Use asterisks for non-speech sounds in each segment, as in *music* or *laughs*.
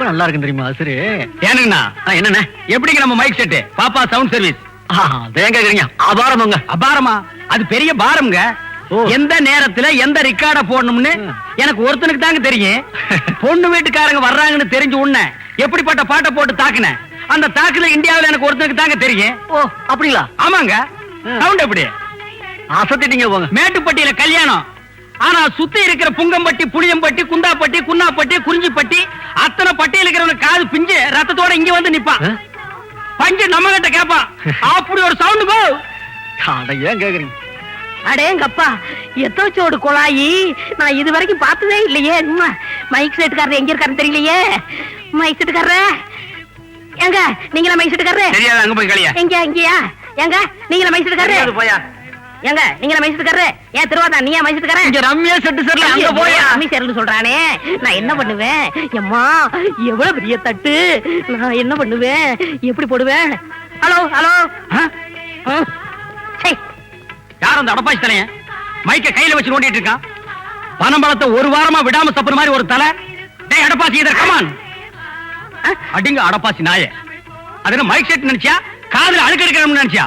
ரொம்ப நல்லா இருக்கு தெரியுமா சரி ஏனுங்கண்ணா என்னண்ணே? எப்படிங்க நம்ம மைக் செட்டு பாப்பா சவுண்ட் சர்வீஸ் கேக்குறீங்க. அபாரமாங்க. அபாரமா? அது பெரிய பாரம்ங்க. எந்த நேரத்துல எந்த ரெக்கார்ட போடணும்னு. எனக்கு ஒருத்தனுக்கு தாங்க தெரியும். *laughs* பொண்ணு வீட்டுக்காரங்க வர்றாங்கன்னு தெரிஞ்சு உன்ன எப்படிப்பட்ட பாட்டை போட்டு தாக்குன அந்த தாக்குல இந்தியாவுல எனக்கு ஒருத்தனுக்கு தாங்க தெரியும். ஓ அப்படிங்களா? ஆமாங்க. சவுண்ட் எப்படி? அசத்திட்டீங்க போங்க. மேட்டுப்பட்டியில கல்யாணம். ஆனா சுத்தி இருக்கிற புங்கம்பட்டி புளியம்பட்டி குந்தாப்பட்டி குன்னாப்பட்டி குறிஞ்சிப்பட்டி அத்தனை பட்டியல் இருக்கிறவனுக்கு காது பிஞ்சு ரத்தத்தோட இங்க வந்து நிப்பான்? பஞ்சு நம்ம கிட்ட கேப்பான். அப்படி ஒரு சவுண்ட் ஏன் கேக்குறீங்க? அடேங்கப்பா எத்தோச்சோடு குழாயி நான் இது வரைக்கும் பார்த்ததே இல்லையே. மைக் செட்டுக்காரர் எங்க இருக்காருன்னு தெரியலையே. மைக் செட்டுக்காரரே ஏங்க நீங்களா மைக் செட்டுக்காரரே தெரியாது அங்க போய் கலியா எங்க இங்கயா? ஏங்க நீங்களா மைக் செட்டுக்காரரே போயா. ஏங்க நீங்களா மைக் செட்டுக்காரரே ஏன் திருவாதா நீயா மைக் செட்டுக்காரன் இங்க ரம்யா செட்டு சர்ல அங்க போயா? அம்மி சேர்னு சொல்றானே. நான் என்ன பண்ணுவேன்? எம்மா எவ்வளவு பெரிய தட்டு? நான் என்ன பண்ணுவேன்? எப்படி போடுவேன்? Hello hello. யார் அந்த அடப்பாச்சி தலையன்? மைக்க கையில வச்சு நோண்டிட்டு இருக்கான் பனம்பழத்தை ஒரு வாரமா விடாம தப்புற மாதிரி ஒரு தலை? டேய் அடப்பாச்சி இதர் கமான் அடிங்க அடப்பாச்சி நாயே. அது என்ன மைக் செட் நினைச்சியா? காதுல அழுக்கு எடுக்கணும்னு நினைச்சியா?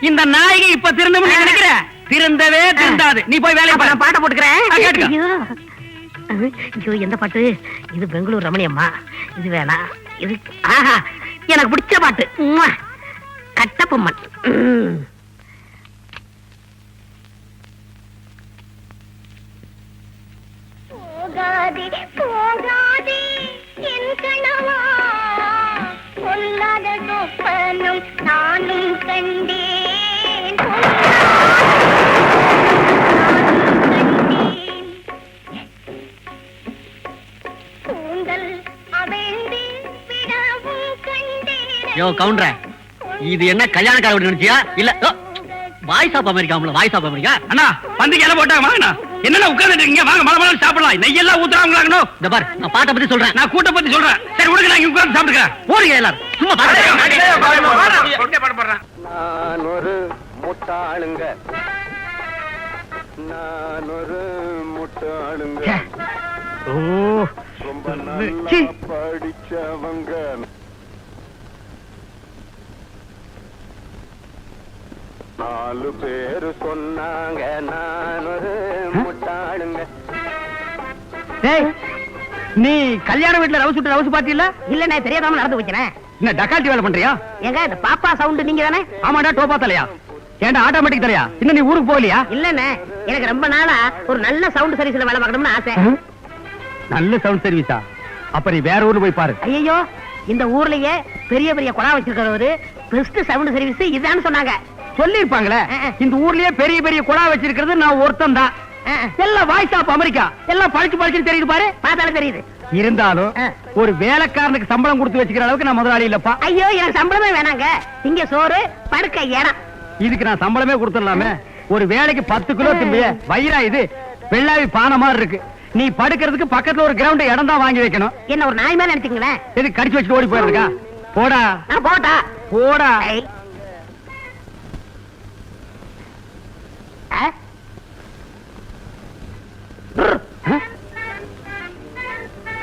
இந்த நாயகி இப்ப திருந்தவும் ஆ. நினைக்கிற? திருந்தவே திருந்தாது. நீ போய் வேலையை பாரு. நான் பாட்டை போட்டுக்கிறேன். ஐயோ. எந்த பாட்டு? இது பெங்களூர் ரமணியம்மா. இது வேணாம் இது ஆஹா எனக்கு பிடிச்ச பாட்டு. ம். போகாதே போகாதே என் கணவா. பொல்லாத சொப்பனம் நானும் கண்டேன். யோ கவுண்டர இது என்ன கல்யாணக்கார நினைச்சியா? இல்ல voice of America voice of America? அண்ணா பந்திக்கு எல்லாம் போட்டா வாங்கண்ணா. என்னென்ன உட்கார்ந்துட்டு இருக்கீங்க? வாங்க மலை மலை சாப்பிடலாம். நெய்யெல்லாம் ஊத்துறாங்களாங்கண்ணோ. இந்த பார் நான் பாட்டை பத்தி சொல்றேன். நான் கூட்ட பத்தி சொல்றேன். சரி விடுங்க நான் இங்க உட்கார்ந்து சாப்பிட்டுக்கிறேன். போறீங்க எல்லாரும். சும்மா பாருங்க. நான் ஒரு முட்டாளுங்க. நான் ஒரு முட்டாளுங்க ஓ. ரொம்ப நல்லா. படிச்சவங்க. நாலு பேரு சொன்னாங்க நான் ஒரு நீ கல்யாண வீட்டுல ரவுஸ் விட்டு ரவுஸ் பாத்தியில இல்ல நான் தெரியாதாம நடந்து வைக்கிறேன் என்ன டக்கால்ட்டி வேலை பண்றியா? ஏங்க இந்த பாப்பா சவுண்ட் நீங்க தானே ஆமாடா டோப்பா தலையா? ஏன்டா ஆட்டோமேட்டிக் தலையா? இன்னும் நீ ஊருக்கு போகலையா? இல்லண்ணே எனக்கு ரொம்ப நாளா ஒரு நல்ல சவுண்ட் சர்வீஸ்ல வேலை பார்க்கணும்னு ஆசை. நல்ல சவுண்ட் சர்வீஸா அப்ப நீ வேற ஊர்ல போய் பாரு. ஐயோ இந்த ஊர்லயே பெரிய பெரிய குழா வச்சிருக்கிறவரு பெஸ்ட் சவுண்ட் சர்வீஸ் இதுதான்னு சொன்னாங்க. சொல்லிருப்பாங்களே. இந்த ஊர்லயே பெரிய பெரிய குழா வச்சிருக்கிறது நான் ஒருத்தன் தான். எல்லாம் வாய்ஸ் ஆஃப் அமெரிக்கா எல்லாம் படிச்சு படிச்சு தெரியுது பாரு. பார்த்தாலும் தெரியுது. இருந்தாலும். ஒரு வேலைக்காரனுக்கு சம்பளம் கொடுத்து வச்சுக்கிற அளவுக்கு நான் முதலாளி இல்லப்பா. ஐயோ எனக்கு சம்பளமே வேணாங்க. இங்க சோறு படுக்க இடம். இதுக்கு நான் சம்பளமே கொடுத்துடலாமே. ஒரு வேலைக்கு பத்து கிலோ திம்பிய வயிறா இது வெள்ளாவி பானை மாதிரி இருக்கு. நீ படுக்கிறதுக்கு பக்கத்துல ஒரு கிரவுண்ட் இடம் தான் வாங்கி வைக்கணும். என்ன ஒரு நாய் மேல நினைச்சுங்களேன் எது கடிச்சு வச்சுட்டு ஓடி போயிருக்கா போடா. போட்டா போடா.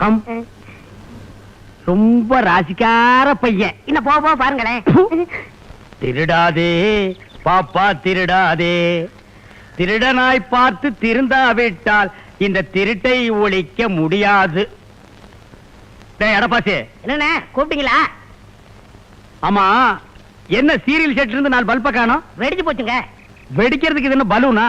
come. ரொம்ப ராசிக்கார பையன். இன்னும் போக போக பாருங்களேன் திருடாதே பாப்பா திருடாதே. திருடனாய் பார்த்து திருந்தாவிட்டால் இந்த திருட்டை ஒழிக்க முடியாது. டேய் எடப்பாசி என்னண்ணே கூப்பிட்டீங்களா? ஆமா என்ன சீரியல் செட் இருந்து நாலு பல்ப காணோம்? வெடிச்சு போச்சுங்க. வெடிக்கிறதுக்கு இது என்ன பலூனா?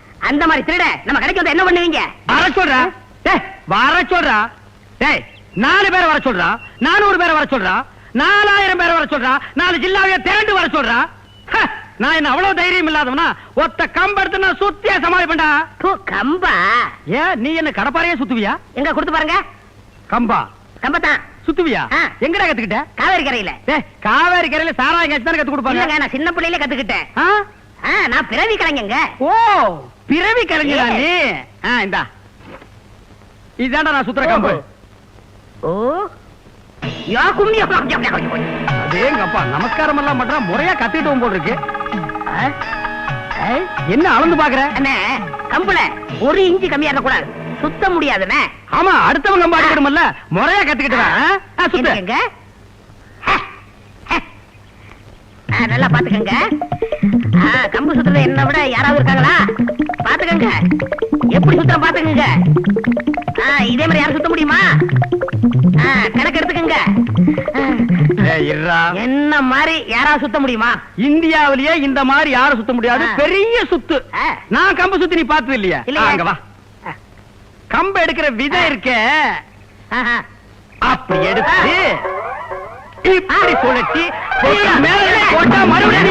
அந்த மாதிரி திருட நம்ம கடைக்கு வந்து என்ன பண்ணுவீங்க? வர சொல்றா. டேய் வர சொல்றா. டேய் நாலு பேரை வர சொல்றா. நானூறு பேரை வர சொல்றா. நாலாயிரம் பேரை வர சொல்றா. நாலு ஜில்லாவைய திரண்டு வர சொல்றா. நான் என்ன அவ்வளவு தைரியம் இல்லாதவனா? ஒத்த கம்பெடுத்து நான் சுத்தியா சமாளிப்பேன்டா. கம்பா? ஏன் நீ என்ன கடப்பாறையே சுத்துவியா? எங்க கொடுத்து பாருங்க. கம்பா. கம்பத்தான். சுத்துவியா. எங்கடா கத்துக்கிட்ட? காவேரி கரையில. காவேரி கரையில சாராயம் தானே கத்து கொடுப்பாங்க? நான் சின்ன பிள்ளையில கத்துக்கிட்டேன். நான் பிறவி கலைஞங்க. ஓ பிறவி கலைஞரா நீ? இந்தா. இதாண்டா நான் சுத்துற கம்பு. ஓ. யா கும்மி அதேங்கப்பா நமஸ்காரம் எல்லாம் பண்றான் முறையா கத்திட்டு போல் இருக்கு? என்ன அளந்து பாக்குற? அண்ணே கம்புல ஒரு இன்ச்சு கம்மியா இருக்கக்கூடாது. சுத்த முடியாதுண்ணே. ஆமா அடுத்தவங்க கம்பு அடிக்கணும்ல முறையா கத்துக்கிட்டு வா, ஆ? ஆ, சுத்து. என்னங்க? ஹ, ஹ. ஆ, நல்லா பாத்துக்கங்க. கம்பு சுத்துறது என்ன விட யாராவது இருக்காங்களா? பாத்துக்கங்க. எப்படி சுத்துற பாத்துக்கங்க. இதே மாதிரி யாரும் சுத்த முடியுமா? கணக்கு எடுத்துக்கங்க. என்ன மாதிரி யாராவது சுத்த முடியுமா? இந்தியாவிலேயே இந்த மாதிரி யாரும் சுத்த முடியாது. பெரிய சுத்து. நான் கம்பு சுத்தி நீ பார்த்தது இல்லையா? அங்க வா. கம்பு எடுக்கிற விதை இருக்கே. அப்படி எடுத்து இப்படி சுழட்டி போட்டா மறுபடியும்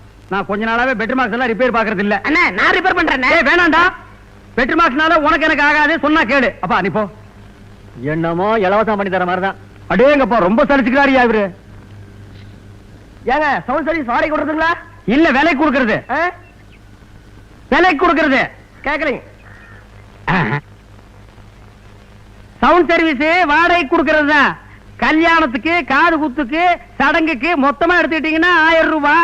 நான் கொஞ்ச நாளாவே பெட்ரு மார்க்ஸ் எல்லாம் ரிப்பேர் பாக்குறது இல்ல. அண்ணா நான் ரிப்பேர் பண்றேண்ணே ஏய் வேணாம்டா. பெட்ரு மார்க்ஸ்னால உனக்கு எனக்கு ஆகாது சொன்னா கேளு. அப்பா நீ போ. என்னமோ இலவசம் பண்ணி தர மாதிரி தான் அடேங்கப்பா ரொம்ப சலிச்சுக்கிறாரியா இவரு? ஏங்க சவுண்ட் சர்வீஸ் வாடகை கொடுத்துங்களா இல்ல விலை கொடுக்கறது. விலை கொடுக்கறது. கேட்கலீங்க சவுண்ட் சர்வீஸ் வாடகை கொடுக்கறது தான் கல்யாணத்துக்கு காது குத்துக்கு சடங்குக்கு மொத்தமா எடுத்துக்கிட்டீங்கன்னா ஆயிரம் ரூபாய்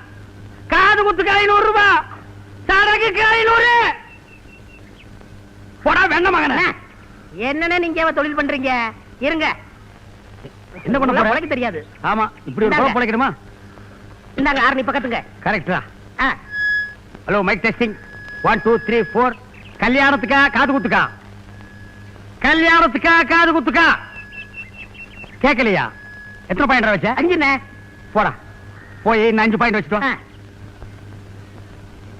காது குத்துக்கு ஐநூறு ரூபாய் சடங்குக்கு ஐநூறு. போடா வெண்ண மகன. என்னண்ணே நீங்க தொழில் பண்றீங்க? இருங்க. என்ன பண்ண? உழைக்க தெரியாது. ஆமா இப்படி ஒரு. குழப்பம் பிழைக்கணுமா இந்தாங்க ஆரணி பக்கத்துங்க கரெக்டா hello mic testing one two three four கல்யாணத்துக்கா காது குத்துக்கா? கல்யாணத்துக்கா காது குத்துக்கா? கேட்கலையா? எத்தனை பாயிண்ட் வச்ச? அஞ்சுண்ணே போடா. போய் இந்த அஞ்சு பாயிண்ட் வச்சுட்டு வா. ஆ.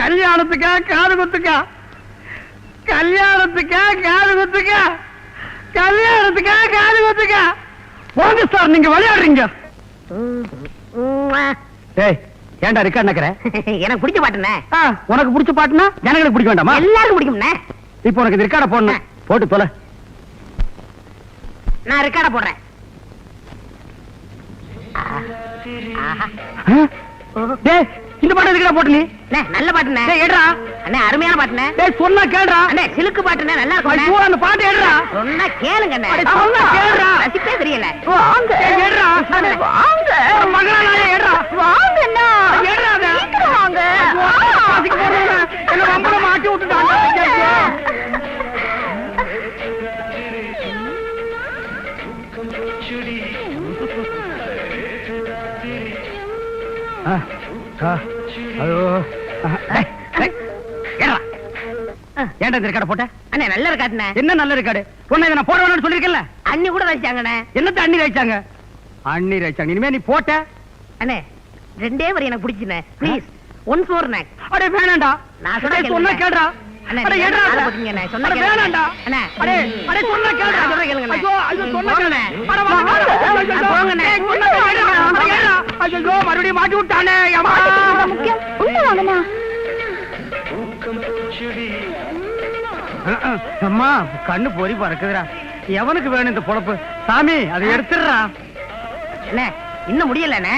கல்யாணத்துக்கா காது குத்துக்கா கல்யாணத்துக்கா காது குத்துக்கா கல்யாணத்துக்கா காது குத்துக்கா போங்க சார் நீங்க விளையாடுறீங்க. ஏய் ஏன்டா ரெக்கார்ட் நக்கற? எனக்கு பிடிச்ச பாட்டுண்ணே. உனக்கு பிடிச்ச பாட்டுனா ஜனங்களுக்கு பிடிக்க வேண்டாமா? பிடிக்கும்ண்ணே. இப்போ உனக்கு ரெக்கார்ட போடணும். போட்டு தொலை. நான் ரெக்கார்ட போடுறேன். டேய் இந்த பாட்டு எதுக்குடா போட்டு நீ நல்ல பாட்டுண்ணே டேய் எடுறா அண்ணே அருமையான பாட்டுண்ணே டேய் சொன்னா கேளுடா அண்ணே சிலுக்கு பாட்டுண்ணே நல்லா ஐயோ இருக்கும் அந்த பாட்டு எடுறா சொன்னா கேளுங்க அண்ணே சொன்னா கேளுடா. ரசிப்பே தெரியல வாங்க எடுறா அண்ணே, வாங்க. மகளா நானே எடுறா வாங்க அண்ணா எடுறா அதை. சீக்கிரம் வாங்க ஐயோ, என்ன வம்பல மாட்டி விட்டுட்டாங்க ஐயோ. ஆ, ஏன்டா இந்த ரெக்கார்ட போட்ட? அண்ணே நல்ல இருக்காட்டுண்ணே என்ன நல்ல ரெக்கார்டு? உன்னை இதை நான் போட வேணும்னு சொல்லிருக்கேன்ல அண்ணி கூட ரசிச்சாங்கண்ணே என்னத்த அண்ணி வச்சாங்க அண்ணி வச்சாங்க இனிமே நீ போட்ட. அண்ணே ரெண்டே வரி எனக்கு பிடிச்சுண்ணே ப்ளீஸ் ஒன் ஃபோர்ண்ணே அடே வேணாம்டா நான் சொன்னா அடே, கேளுங்க. கேளுங்க. மறுபடியும் மாட்டி விட்டானே அம்மா. கண்ணு பொறி பறக்குதுடா. எவனுக்கு வேணும் இந்த பொழப்பு? சாமி அதை எடுத்துடுறா. அண்ணே இன்னும் முடியலண்ணே.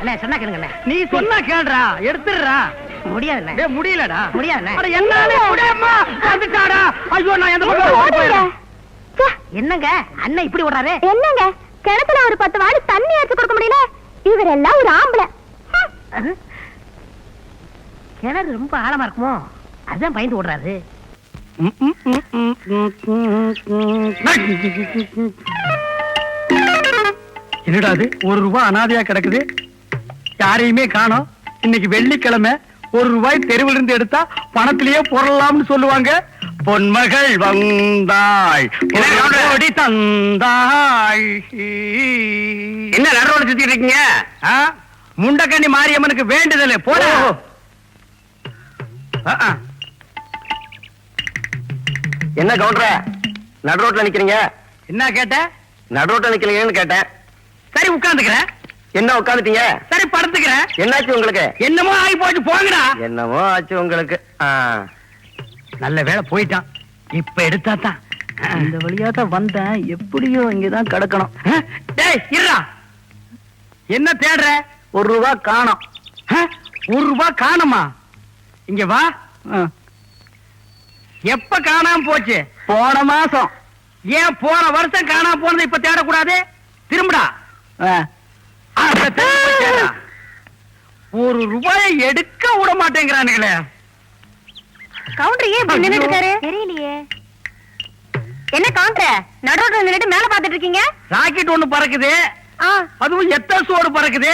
அண்ணே சொன்னா கேளுங்கண்ணே நீ சொன்னா கேளுடா. எடுத்துடுறா. முடியாதுண்ணே டேய், முடியலடா. முடியாதுண்ணே. அட, என்னாலே முடியாதும்மா. வந்துட்டாடா. ஐயோ, நான் எந்த பக்கம். என்னங்க? அண்ணன் இப்படி ஓடுறாரு? என்னங்க? கிணத்துல ஒரு பத்து வாடி தண்ணி எடுத்து கொடுக்க முடியல? இவரெல்லாம் ஒரு ஆம்பளை. ஹம். கிணறு ரொம்ப ஆழமா இருக்குமோ? அதான் பயந்து ஓடுறாரு. என்னடா அது? ஒரு ரூபாய் அனாதையா கிடக்குது. யாரையுமே காணோம். இன்னைக்கு வெள்ளிக்கிழமை. ஒரு ரூபாய் தெருவில் இருந்து எடுத்தா பணத்திலேயே பொருளாம்னு சொல்லுவாங்க. பொன்மகள் வந்தாய் ஒரு கோடி தந்தாய். என்ன நடுவோட சுத்திட்டு இருக்கீங்க? முண்டக்கண்ணி மாரியம்மனுக்கு வேண்டுதல். போட. என்ன கவுண்டர? நடு ரோட்ல நிக்கிறீங்க? என்ன கேட்ட? நடு ரோட்ல நிக்கிறீங்கன்னு கேட்டேன். சரி உட்கார்ந்துக்கிறேன் என்ன உட்காந்துட்டீங்க? சரி படுத்துக்கிறேன். என்னாச்சு உங்களுக்கு? என்னமோ ஆகி போச்சு போங்கடா. என்னமோ ஆச்சு உங்களுக்கு. நல்ல வேலை போயிட்டான். இப்ப எடுத்தா தான். இந்த வழியா தான் வந்தேன். எப்படியோ இங்கதான் கிடக்கணும். டேய் இருடா. என்ன தேடுற? ஒரு ரூபா காணோம்? ஒரு ரூபாய் காணுமா? இங்க வா. எப்ப காணாம போச்சு? போன மாசம். ஏன் போன வருஷம் காணாம போனது இப்ப தேடக்கூடாது? திரும்புடா அத திரும்ப போய் தேடுடா. ஒரு ரூபாயை எடுக்க விட மாட்டேங்கிறானுங்களே. கவுண்டர் ஏன் இப்படி நின்னுட்டு இருக்காரு? தெரியலையே. என்ன கவுண்டர் நடுரோட்ல நின்னுட்டு மேல பாத்துட்டு இருக்கீங்க? ராக்கெட் ஒண்ணு பறக்குது. அதுவும் எத்த சோடு பறக்குது?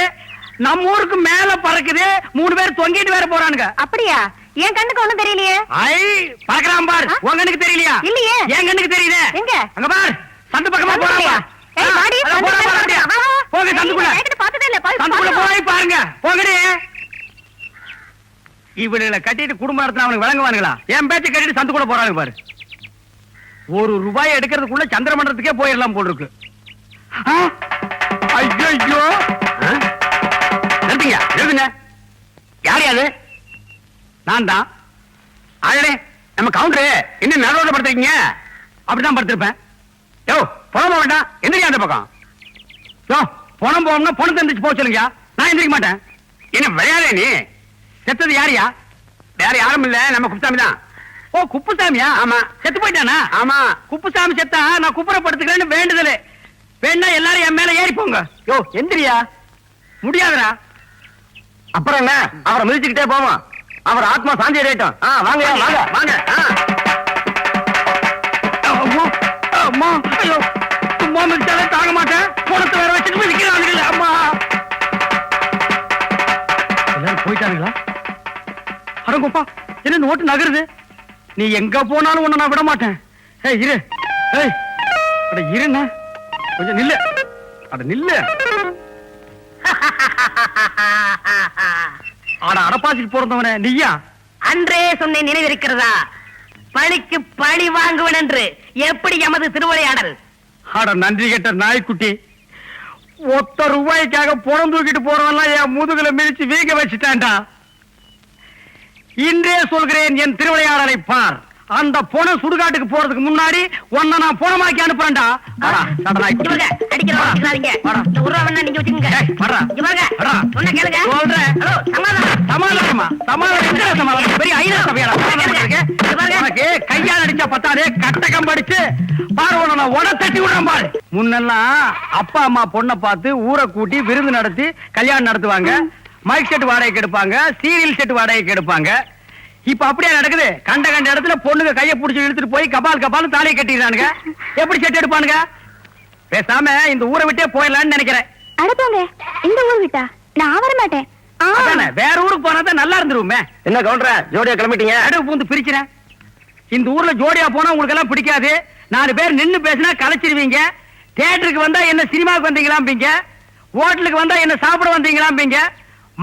நம்ம ஊருக்கு மேல பறக்குது. மூணு பேர் தொங்கிட்டு வேற போறானுங்க. அப்படியா? என் கண்ணுக்கு ஒண்ணும் தெரியலையே. ஐ பறக்கலாம் பார்? உன் கண்ணுக்கு தெரியலையா? இல்லையே. என் கண்ணுக்கு தெரியுதே எங்க? அங்க பார். சந்து பக்கமா போறாங்க? ஏய், வாடி, போங்க ராக்கெட் பார்த்ததே இல்ல. போய் பாருங்க. போங்கடி. இவனுங்களை கட்டிட்டு குடும்பம் நடத்தின அவனுக்கு விளங்குவானுங்களா? என் பேச்ச கட்டிட்டு சந்துக்குள்ள போறாங்க பாரு. ஒரு ரூபாய் எடுக்கிறதுக்குள்ள சந்திரமண்டலத்துக்கே போயிடலாம் போல் இருக்கு ஐயோ நிறுத்துங்க. நிறுத்துங்க. யார் யாரு நான் தான். அழடே நம்ம கவுண்டரு இன்னும் நடுவோட படுத்துருக்கீங்க. அப்படிதான் படுத்திருப்பேன். யோ போக வேண்டாம் எந்திரிக்க அந்த பக்கம்? யோ பணம் போகணும்னா பணத்தை எந்திரிச்சு போக சொல்லுங்க நான் எந்திரிக்க மாட்டேன். என்ன விளையாடே நீ? செத்தது யாரியா வேற யாரும் இல்ல நம்ம குப்புசாமி தான். ஓ குப்புசாமியா? ஆமா. செத்து போயிட்டானா? ஆமா. குப்புசாமி செத்தா நான் குப்புற படுத்துக்கிறேன்னு வேண்டுதல். வேணா எல்லாரும் என் மேல ஏறி போங்க. யோ எந்திரியா முடியாதுடா. அப்புறம் என்ன? அவரை மிதிச்சுக்கிட்டே போவோம். அவர் ஆத்மா சாந்தி அடையட்டும். ஆ, வாங்க வாங்க வாங்க. அம்மா ஐயோ சும்மா மிதிச்சாலே தாங்க மாட்டேன். போனத்தை வேற வச்சுட்டு மிதிக்கிறானுங்களே அம்மா. எல்லாரும் போயிட்டானுங்களா? அடங்கப்பா என்ன நோட்டு நகருது? நீ எங்க போனாலும் உன்னை நான் விட மாட்டேன். ஏய் இரு. ஏய் அட இருண்ணா. கொஞ்சம் நில்லு. அட நில்லு. அட அடப்பாசிக்கு பிறந்தவனே நீயா? அன்றே சொன்னேன் நினைவிருக்கிறதா? பழிக்கு பழி வாங்குவன் என்று எப்படி எமது திருவிளையாடல்? அட நன்றி கெட்ட நாய்க்குட்டி. ஒத்த ரூபாய்க்காக புறம் தூக்கிட்டு போறவெல்லாம் என் முதுகுல மிதிச்சு வீங்க வச்சுட்டான்டா. இன்றே சொல்கிறேன் என் திருவிளையாடலை பார். அந்த பொண சுடுகாட்டுக்கு போறதுக்கு முன்னாடி உன்னை நான் புணமாக்கி அனுப்புறேன்டா. கையால் அடிச்சா பத்தாதே கட்டகம் படிச்சு பாரு நான் உட தட்டி விடுறேன் பாரு. முன்னெல்லாம் அப்பா அம்மா பொண்ணை பார்த்து ஊரை கூட்டி விருந்து நடத்தி கல்யாணம் நடத்துவாங்க. மைக் செட் வாடகைக்கு எடுப்பாங்க சீரியல் செட் வாடகைக்கு எடுப்பாங்க. இப்ப அப்படியே நடக்குது? கண்ட கண்ட இடத்துல பொண்ணுங்க கையை புடிச்சு இழுத்துட்டு போய் கபால் கபால் தாலியை கட்டிடுறானுங்க. எப்படி செட் எடுப்பானுங்க? பேசாம இந்த ஊரை விட்டே போயிடலாம்னு நினைக்கிறேன். அடப்போங்க இந்த ஊர் விட்டா? நான் வர மாட்டேன். வேற ஊருக்கு போனா தான் நல்லா இருந்துருமே. என்ன கவுண்டர ஜோடியா கிளம்பிட்டீங்க? நடுவு பூந்து பிரிக்கிறேன் இந்த ஊர்ல ஜோடியா போனா உங்களுக்கு எல்லாம் பிடிக்காது. நாலு பேர் நின்னு பேசினா கலைச்சிருவீங்க. தியேட்டருக்கு வந்தா என்ன சினிமாவுக்கு வந்தீங்களாம்பீங்க. ஹோட்டலுக்கு வந்தா என்ன சாப்பிட வந்தீங்களாம்பீங்க.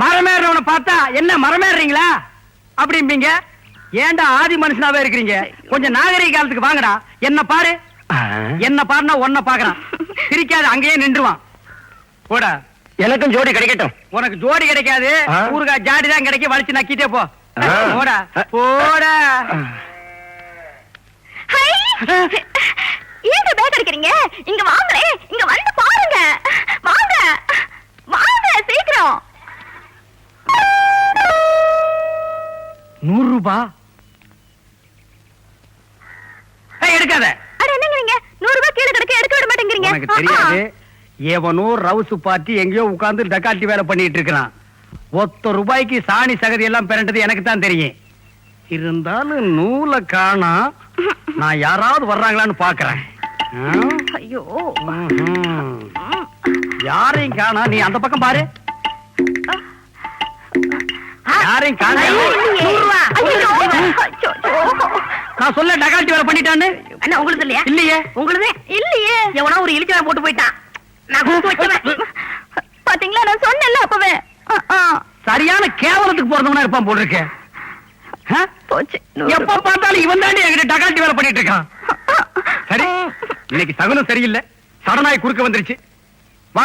மரமேறவனை பார்த்தா என்ன மரமேறீங்களா? அப்படிம்பீங்க? ஏன்டா ஆதி மனுஷனாவே இருக்கிறீங்க? கொஞ்சம் நாகரிக காலத்துக்கு வாங்கடா. என்ன பாரு. என்ன பாருனா ஒன்ன பாக்குறான். சிரிக்காது அங்கேயே நின்றுவான். போடா. எனக்கும் ஜோடி கிடைக்கட்டும். உனக்கு ஜோடி கிடைக்காது. ஆ? ஊருகா ஜாடி தான் கிடைக்கும். வலிச்சு நக்கிட்டே போ. போடா. போடா. ஹை! ஏங்க பேக் அடிக்கிறீங்க? இங்க வாங்களே. இங்க வந்து விட மாட்டேங்கிறீங்க. உனக்கு தெரியாது. எவனோ ரவுசு பார்ட்டி எங்கேயோ உட்கார்ந்து டக்காட்டி வேலை பண்ணிட்டு இருக்கிறான். ஒத்த ரூபாய்க்கு சாணி சகதி எல்லாம் பிறண்டது எனக்கு தான் தெரியும். இருந்தாலும் நூலை காணா நான் யாராவது வர்றாங்களான்னு பாக்குறேன்? ஐயோ. யாரையும் காணா. நீ அந்த பக்கம் பாரு. யாரையும். நான் சொல்ல டகாட்டி வேலை பண்ணிட்டான்னு? அண்ணா உங்களுக்கு இல்லையா? இல்லையே. உங்களுக்கு இல்லையே. எவனா ஒரு இழிச்சவன் போட்டு போயிட்டான். நான் பாத்தீங்களா? நான் சொன்னேன்ல அப்பவே. சரியான கேவலத்துக்கு பிறந்தவனா இருப்பான் போல இருக்கு ஆ? போச்சு. எப்ப பார்த்தாலும் இவன் தாண்டி என்கிட்ட டகாட்டி வேலை பண்ணிட்டு இருக்கான். சரி இன்னைக்கு சகுனம் சரியில்லை. சடனாய் குறுக்க வந்துருச்சு.